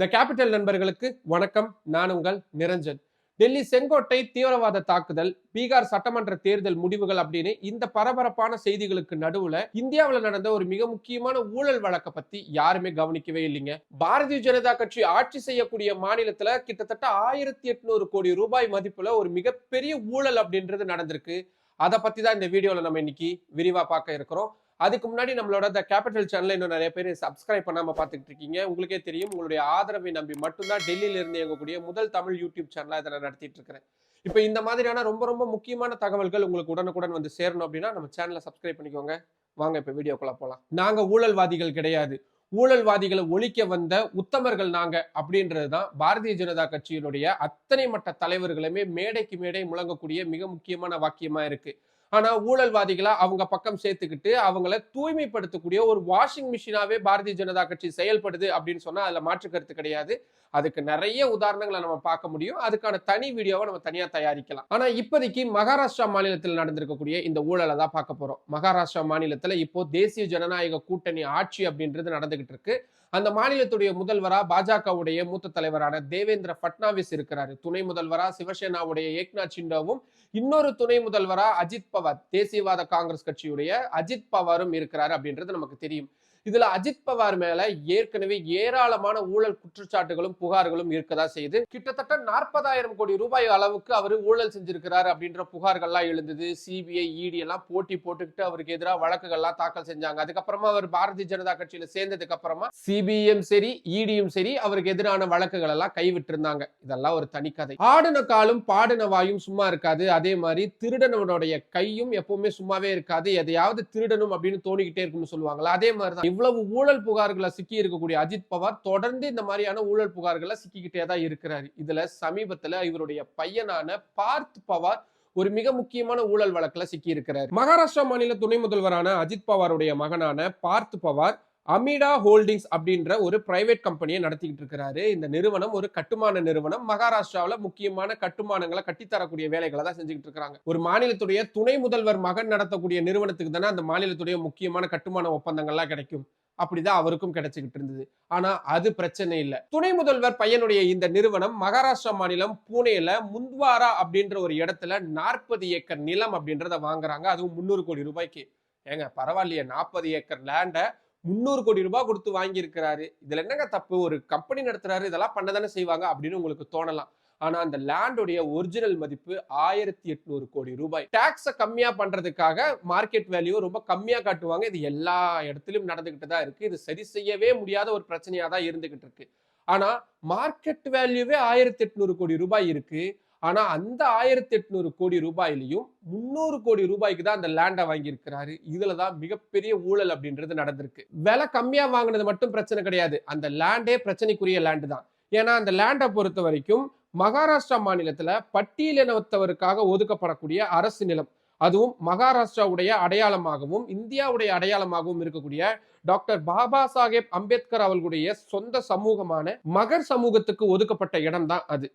The capital நண்பர்களுக்கு வணக்கம். நான் உங்கள் நிரஞ்சன். டெல்லி செங்கோட்டை தீவிரவாத தாக்குதல் பீகார் சட்டமன்ற தேர்தல் முடிவுகள் அப்படின்னு இந்த பரபரப்பான செய்திகளுக்கு நடுவுல இந்தியாவில் நடந்த ஒரு மிக முக்கியமான ஊழல் வழக்கை பத்தி யாருமே கவனிக்கவே இல்லைங்க. பாரதிய ஜனதா கட்சி ஆட்சி செய்யக்கூடிய மாநிலத்துல கிட்டத்தட்ட ஆயிரத்தி எட்நூறு கோடி ரூபாய் மதிப்புல ஒரு மிகப்பெரிய ஊழல் அப்படின்றது நடந்திருக்கு. அதை பத்தி தான் இந்த வீடியோல நம்ம இன்னைக்கு விரிவா பார்க்க இருக்கிறோம். அதுக்கு முன்னாடி நம்மளோட த கேபிட்டல் சேனல் இன்னும் நிறைய பேர் சப்ஸ்கிரைப் பண்ணாம பார்த்துக்கிட்டு இருக்கீங்க. உங்களுக்கே தெரியும் உங்களுடைய ஆதரவை நம்பி மட்டும்தான் டெல்லியில இருந்து இயங்கக்கூடிய முதல் தமிழ் யூடியூப் சேனலா இதை நான் நடத்திட்டு இருக்கிறேன். இப்போ இந்த மாதிரியான ரொம்ப ரொம்ப முக்கியமான தகவல்கள் உங்களுக்கு உடனுக்குடன் வந்து சேரணும் அப்படின்னா நம்ம சேனலை சப்ஸ்கிரைப் பண்ணிக்கோங்க. வாங்க இப்போ வீடியோக்குள்ள போகலாம் நாங்க ஊழல்வாதிகள் கிடையாது. ஊழல்வாதிகளை ஒழிக்க வந்த உத்தமர்கள் நாங்க அப்படின்றது தான் பாரதிய ஜனதா கட்சியினுடைய அத்தனை மட்ட தலைவர்களுமே மேடைக்கு மேடை முழங்கக்கூடிய மிக முக்கியமான வாக்கியமா இருக்கு. ஆனா ஊழல்வாதிகளை அவங்க பக்கம் சேர்த்துக்கிட்டு அவங்கள தூய்மைப்படுத்தக்கூடிய ஒரு வாஷிங் மிஷினாவே பாரதிய ஜனதா கட்சி செயல்படுது அப்படின்னு சொன்னா அதுல மாற்று கருத்து கிடையாது. அதுக்கு நிறைய உதாரணங்களை நம்ம பார்க்க முடியும். அதுக்கான தனி வீடியோவை நம்ம தனியாக தயாரிக்கலாம். ஆனால் இப்போதைக்கு மகாராஷ்டிரா மாநிலத்தில் நடந்திருக்கக்கூடிய இந்த ஊழலை தான் பார்க்க போகிறோம் மகாராஷ்டிரா மாநிலத்தில் இப்போ தேசிய ஜனநாயக கூட்டணி ஆட்சி அப்படின்றது நடந்துகிட்டு இருக்கு. அந்த மாநிலத்துடைய முதல்வரா பாஜகவுடைய மூத்த தலைவரான தேவேந்திர பட்னாவிஸ் இருக்கிறாரு. துணை முதல்வரா சிவசேனாவுடைய ஏக்நாத் சிண்டாவும் இன்னொரு துணை முதல்வரா அஜித் பவார் தேசியவாத காங்கிரஸ் கட்சியுடைய அஜித் பவாரும் இருக்கிறாரு அப்படின்றது நமக்கு தெரியும். இதுல அஜித் பவார் மேல ஏற்கனவே ஏராளமான ஊழல் குற்றச்சாட்டுகளும் புகார்களும் இருக்கதா செய்து கிட்டத்தட்ட நாற்பதாயிரம் கோடி ரூபாய் அளவுக்கு அவர் ஊழல் செஞ்சிருக்கிறார் அப்படின்ற புகார்கள்லாம் எழுந்தது. சிபிஐ இடி எல்லாம் போட்டி போட்டுக்கிட்டு அவருக்கு எதிராக வழக்குகள்லாம் தாக்கல் செஞ்சாங்க. அதுக்கப்புறமா அவர் பாரதிய ஜனதா கட்சியில சேர்ந்ததுக்கு அப்புறமா சிபிஐயும் சரி இடியும் சரி அவருக்கு எதிரான வழக்குகள் எல்லாம் கைவிட்டிருந்தாங்க. இதெல்லாம் ஒரு தனி கதை. ஆடின காலும் பாடின வாயும் சும்மா இருக்காது. அதே மாதிரி திருடனவனுடைய கையும் எப்பவுமே சும்மாவே இருக்காது. எதையாவது திருடணும் அப்படின்னு தோணிக்கிட்டே இருக்கும்னு சொல்லுவாங்களா அதே மாதிரிதான். இவ்வளவு ஊழல் புகார்களை சிக்கி இருக்கக்கூடிய அஜித் பவார் தொடர்ந்து இந்த மாதிரியான ஊழல் புகார்களை சிக்கிக்கிட்டே தான் இருக்கிறாரு. இதுல சமீபத்துல இவருடைய பையனான பார்த் பவார் ஒரு மிக முக்கியமான ஊழல் வழக்குல சிக்கி இருக்கிறார். மகாராஷ்டிரா மாநில துணை முதல்வரான அஜித் பவாருடைய மகனான பார்த் பவார் அமிடா ஹோல்டிங்ஸ் அப்படின்ற ஒரு பிரைவேட் கம்பெனியை நடத்திக்கிட்டு இருக்கிறாரு. இந்த நிறுவனம் ஒரு கட்டுமான நிறுவனம். மகாராஷ்டிராவில் முக்கியமான கட்டுமானங்களை கட்டித்தரக்கூடிய வேலைகளை தான் செஞ்சுக்கிட்டு இருக்கிறாங்க. ஒரு மாநிலத்துடைய துணை முதல்வர் மகன் நடத்தக்கூடிய நிறுவனத்துக்கு தானே அந்த மாநிலத்துடைய முக்கியமான கட்டுமான ஒப்பந்தங்கள்லாம் கிடைக்கும். அப்படிதான் அவருக்கும் கிடைச்சிக்கிட்டு இருந்தது. ஆனா அது பிரச்சனை இல்லை. துணை முதல்வர் பையனுடைய இந்த நிறுவனம் மகாராஷ்டிரா மாநிலம் புனேல முந்த்வாரா அப்படின்ற ஒரு இடத்துல நாற்பது ஏக்கர் நிலம் அப்படின்றத வாங்குறாங்க. அதுவும் முந்நூறு கோடி ரூபாய்க்கு. ஏங்க பரவாயில்லையே. நாற்பது ஏக்கர் லேண்டை முந்நூறு கோடி ரூபாய் கொடுத்து வாங்கியிருக்கிறாரு. இதுல என்னங்க தப்பு? ஒரு கம்பெனி நடத்துறாரு இதெல்லாம் பண்ணதானே செய்வாங்க அப்படின்னு உங்களுக்கு தோணலாம். ஆனா அந்த லேண்டுடைய ஒரிஜினல் மதிப்பு ஆயிரத்தி எட்நூறு கோடி ரூபாய். டாக்ஸ கம்மியா பண்றதுக்காக மார்க்கெட் வேல்யூ ரொம்ப கம்மியா காட்டுவாங்க. இது எல்லா இடத்துலயும் நடந்துகிட்டு தான் இருக்கு. இது சரி செய்யவே முடியாத ஒரு பிரச்சனையா தான் இருந்துகிட்டு இருக்கு. ஆனா மார்க்கெட் வேல்யூவே ஆயிரத்தி எட்நூறு கோடி ரூபாய் இருக்கு. ஆனா அந்த ஆயிரத்தி எட்நூறு கோடி ரூபாயிலையும் முன்னூறு கோடி ரூபாய்க்கு தான் அந்த லேண்டை வாங்கியிருக்கிறாரு. இதுலதான் மிகப்பெரிய ஊழல் அப்படின்றது நடந்திருக்கு. விலை கம்மியா வாங்கினது மட்டும் பிரச்சனை கிடையாது. அந்த லேண்டே பிரச்சனைக்குரிய லேண்டு தான். ஏன்னா அந்த லேண்டை பொறுத்த வரைக்கும் மகாராஷ்டிரா மாநிலத்துல பட்டியலினத்தவருக்காக ஒதுக்கப்படக்கூடிய அரசு நிலம். அதுவும் மகாராஷ்டிராவுடைய அடையாளமாகவும் இந்தியாவுடைய அடையாளமாகவும் இருக்கக்கூடிய டாக்டர் பாபா சாஹேப் அம்பேத்கர் அவர்களுடைய சொந்த சமூகமான மகர் சமூகத்துக்கு ஒதுக்கப்பட்ட இடம் தான் அது.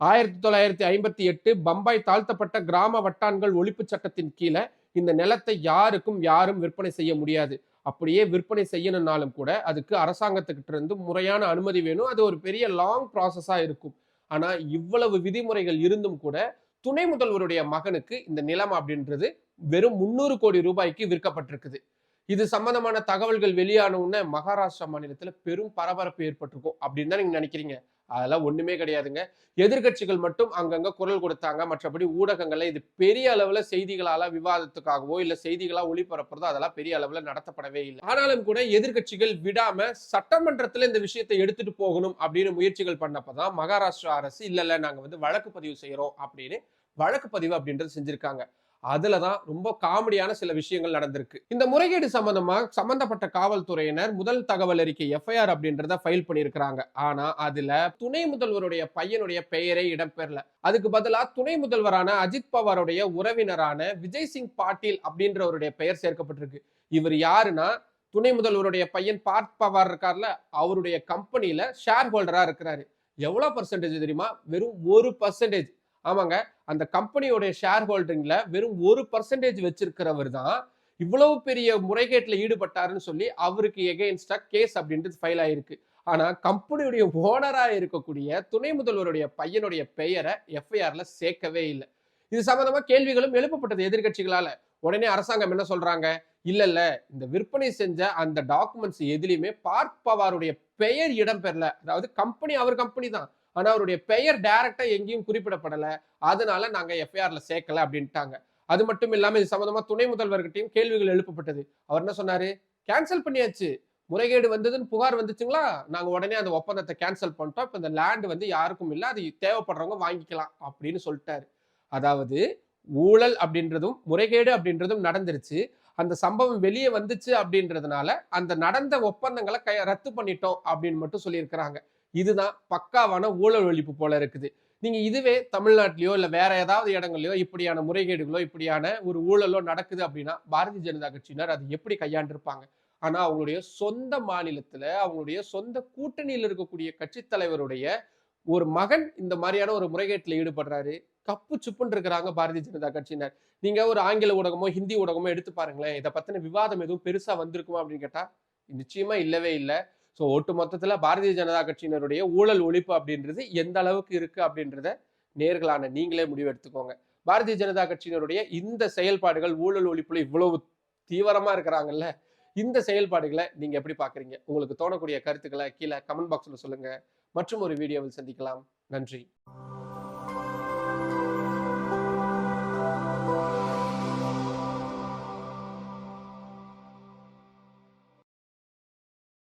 ஆயிரத்தி தொள்ளாயிரத்தி ஐம்பத்தி எட்டு பம்பாய் தாழ்த்தப்பட்ட கிராம வட்டான்கள் ஒழிப்பு சட்டத்தின் கீழே இந்த நிலத்தை யாருக்கும் யாரும் விற்பனை செய்ய முடியாது. அப்படியே விற்பனை செய்யணும்னாலும் கூட அதுக்கு அரசாங்கத்துக்கிட்ட இருந்து முறையான அனுமதி வேணும். அது ஒரு பெரிய லாங் ப்ராசஸாக இருக்கும். ஆனால் இவ்வளவு விதிமுறைகள் இருந்தும் கூட துணை முதல்வருடைய மகனுக்கு இந்த நிலம் அப்படின்றது வெறும் முன்னூறு கோடி ரூபாய்க்கு விற்கப்பட்டிருக்குது. இது சம்பந்தமான தகவல்கள் வெளியான உடனே மகாராஷ்டிரா மாநிலத்தில் பெரும் பரபரப்பு ஏற்பட்டிருக்கும் அப்படின்னு தான் நீங்கள் நினைக்கிறீங்க. அதெல்லாம் ஒண்ணுமே கிடையாதுங்க. எதிர்கட்சிகள் மட்டும் அங்கங்க குரல் கொடுத்தாங்க. மற்றபடி ஊடகங்கள்ல இது பெரிய அளவுல செய்திகளால விவாதத்துக்காகவோ இல்ல செய்திகளா ஒளிபரப்புறதோ அதெல்லாம் பெரிய அளவுல நடத்தப்படவே இல்லை. ஆனாலும் கூட எதிர்கட்சிகள் விடாம சட்டமன்றத்துல இந்த விஷயத்தை எடுத்துட்டு போகணும் அப்படின்னு முயற்சிகள் பண்ணப்பதான் மகாராஷ்டிரா அரசு இல்ல இல்ல நாங்க வந்து வழக்கு பதிவு செய்யறோம் அப்படின்னு வழக்கு பதிவு அப்படின்றது செஞ்சிருக்காங்க. அதுலதான் ரொம்ப காமெடியான சில விஷயங்கள் நடந்திருக்கு. இந்த முறைகேடு சம்பந்தமா சம்பந்தப்பட்ட காவல்துறையினர் முதல் தகவல் அறிக்கை எஃப்ஐஆர் அப்படின்றத ஃபைல் பண்ணியிருக்கிறாங்க. ஆனா அதுல துணை முதல்வருடைய பையனுடைய பெயரே இடம்பெறல. அதுக்கு பதிலா துணை முதல்வரான அஜித் பவாருடைய உறவினரான விஜய் சிங் பாட்டீல் அப்படின்றவருடைய பெயர் சேர்க்கப்பட்டிருக்கு. இவர் யாருன்னா துணை முதல்வருடைய பையன் பார்த் பவார் இருக்கார்ல அவருடைய கம்பெனில ஷேர் ஹோல்டரா இருக்கிறாரு. எவ்வளவு பர்சன்டேஜ் தெரியுமா? வெறும் ஒரு பர்சன்டேஜ் ஆமாங்க. அந்த கம்பெனியோடைய ஷேர் ஹோல்டிங்ல வெறும் ஒரு பர்சன்டேஜ் வச்சிருக்கிறவர் தான் இவ்வளவு பெரிய முறைகேட்டில் ஈடுபட்டாருன்னு சொல்லி அவருக்கு எகெயின்ஸ்டா கேஸ் அப்படின்றது ஃபைல் ஆயிருக்கு. ஆனா கம்பெனியுடைய ஓனராக இருக்கக்கூடிய துணை முதல்வருடைய பையனுடைய பெயரை எஃப்ஐஆர்ல சேர்க்கவே இல்லை. இது சம்பந்தமா கேள்விகளும் எழுப்பப்பட்டது எதிர்கட்சிகளால உடனே அரசாங்கம் என்ன சொல்றாங்க? இல்ல இல்ல. இந்த விற்பனை செஞ்ச அந்த டாக்குமெண்ட்ஸ் எதுலையுமே பார்ப்பவாருடைய பெயர் இடம்பெறல. அதாவது கம்பெனி அவர் கம்பெனி தான். ஆனா அவருடைய பெயர் டைரக்டா எங்கேயும் குறிப்பிடப்படல. அதனால நாங்க எஃப்ஐஆர்ல சேர்க்கல அப்படின்ட்டாங்க. அது மட்டும் இல்லாம இது சம்பந்தமா துணை முதல்வர்கிட்டையும் கேள்விகள் எழுப்பப்பட்டது. அவர் என்ன சொன்னாரு? கேன்சல் பண்ணியாச்சு. முறைகேடு வந்ததுன்னு புகார் வந்துச்சுங்களா? நாங்க உடனே அந்த ஒப்பந்தத்தை கேன்சல் பண்ணிட்டோம். இப்ப இந்த லேண்ட் வந்து யாருக்கும் இல்லை. அது தேவைப்படுறவங்க வாங்கிக்கலாம். அப்படின்னு சொல்லிட்டாரு. அதாவது ஊழல் அப்படின்றதும் முறைகேடு அப்படின்றதும் நடந்துருச்சு. அந்த சம்பவம் வெளியே வந்துச்சு அப்படின்றதுனால அந்த நடந்த ஒப்பந்தங்களை கை ரத்து பண்ணிட்டோம் அப்படின்னு மட்டும் சொல்லியிருக்கிறாங்க. இதுதான் பக்காவான ஊழல் ஒழிப்பு போல இருக்குது. நீங்க இதுவே தமிழ்நாட்டிலயோ இல்ல வேற ஏதாவது இடங்கள்லையோ இப்படியான முறைகேடுகளோ இப்படியான ஒரு ஊழலோ நடக்குது அப்படின்னா பாரதிய ஜனதா கட்சியினர் அது எப்படி கையாண்டிருப்பாங்க? ஆனா அவங்களுடைய சொந்த மாநிலத்துல அவங்களுடைய சொந்த கூட்டணியில் இருக்கக்கூடிய கட்சி தலைவருடைய ஒரு மகன் இந்த மாதிரியான ஒரு முறைகேட்டில் ஈடுபடுறாரு. கப்பு சுப்புன்னு இருக்கிறாங்க பாரதிய ஜனதா கட்சியினர். நீங்க ஒரு ஆங்கில ஊடகமோ ஹிந்தி ஊடகமோ எடுத்து பாருங்களேன் இதை பத்தின விவாதம் எதுவும் பெருசா வந்திருக்குமா அப்படின்னு கேட்டா நிச்சயமா இல்லவே இல்லை. ஸோ ஒட்டு மொத்தத்தில் பாரதிய ஜனதா கட்சியினருடைய ஊழல் ஒழிப்பு அப்படின்றது எந்த அளவுக்கு இருக்குது அப்படின்றத நேர்களான நீங்களே முடிவெடுத்துக்கோங்க. பாரதிய ஜனதா கட்சியினருடைய இந்த செயல்பாடுகள் ஊழல் ஒழிப்புல இவ்வளவு தீவிரமாக இருக்கிறாங்கல்ல இந்த செயல்பாடுகளை நீங்கள் எப்படி பார்க்குறீங்க உங்களுக்கு தோணக்கூடிய கருத்துக்களை கீழே கமெண்ட் பாக்ஸில் சொல்லுங்கள் மற்றும் ஒரு வீடியோவில் சந்திக்கலாம். நன்றி.